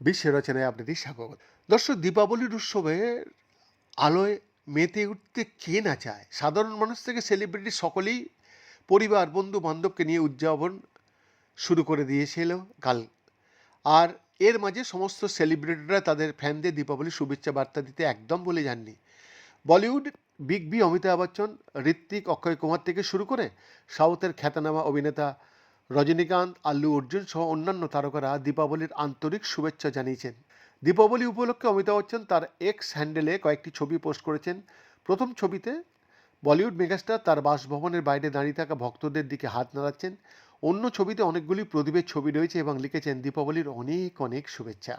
বিশ্ব রচনায় আপনাদের স্বাগত। দর্শক, দীপাবলির উৎসবে আলোয় মেতে উঠতে কে না চায়? সাধারণ মানুষ থেকে সেলিব্রিটি সকলেই পরিবার, বন্ধু, বান্ধবকে নিয়ে উদযাপন শুরু করে দিয়েছিল কাল। আর এর মাঝে সমস্ত সেলিব্রিটিরা তাদের ফ্যানদের দীপাবলির শুভেচ্ছা বার্তা দিতে একদম ভুলে যাননি। Bollywood big B Amitabh Bachchan Hrithik Akshay Kumar থেকে শুরু করে সাউথের খ্যাতনামা অভিনেতা রজনীকান্ত, আল্লু অর্জুন সহ অন্যান্য তারকারা দীপাবলির আন্তরিক শুভেচ্ছা জানিয়েছেন। দীপাবলি উপলক্ষে অমিতাভ বচ্চন তার এক্স হ্যান্ডেলে কয়েকটি ছবি পোস্ট করেছেন। প্রথম ছবিতে বলিউড মেগাস্টার তার বাসভবনের বাইরে দাঁড়িয়ে থাকা ভক্তদের দিকে হাত নাড়াচ্ছেন। অন্য ছবিতে অনেকগুলি প্রদীপের ছবি রয়েছে এবং লিখেছেন, দীপাবলির অনেক অনেক শুভেচ্ছা।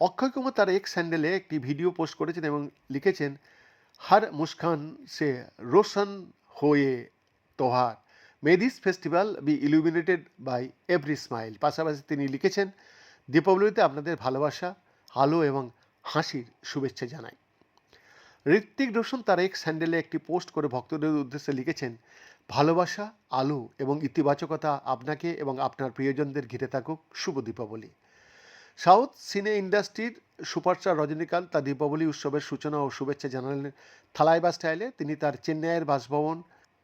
অক্ষয় কুমার তার এক্স হ্যান্ডেলে একটি ভিডিও পোস্ট করেছেন এবং লিখেছেন हर मुस्कान से रोशन हो ये त्योहार may this festival be illuminated by every smile পাশাপাশি তিনি লিখেছেন দীপাবলিতে আপনাদের ভালোবাসা আলো এবং হাসির শুভেচ্ছা জানাই ঋত্বিক রোশন তার এক্স হ্যান্ডেলে একটি পোস্ট করে ভক্তদের উদ্দেশ্যে লিখেছেন ভালোবাসা আলো এবং ইতিবাচকতা আপনাকে এবং আপনার প্রিয়জনদের ঘিরে থাকুক শুভ দীপাবলি সাউথ সিনে ইন্ডাস্ট্রির সুপারস্টার রজনীকান্ত তার দীপাবলি উৎসবের সূচনা ও শুভেচ্ছা জানালেন থালাইবা স্টাইলে। তিনি তার চেন্নাইয়ের বাসভবন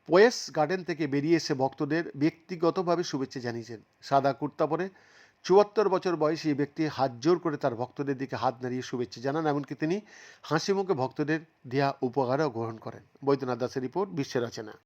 পোয়েস গার্ডেন থেকে বেরিয়ে এসে ভক্তদের ব্যক্তিগতভাবে শুভেচ্ছা জানিয়েছেন। সাদা কুর্তা পরে চুয়াত্তর বছর বয়সী এই ব্যক্তি হাত জোর করে তার ভক্তদের দিকে হাত নাড়িয়ে শুভেচ্ছা জানান, এমনকি তিনি হাসি মুখে ভক্তদের দেয়া উপহারও গ্রহণ করেন। বৈদ্যনাথ দাসের রিপোর্ট, বিশ্বের রচনা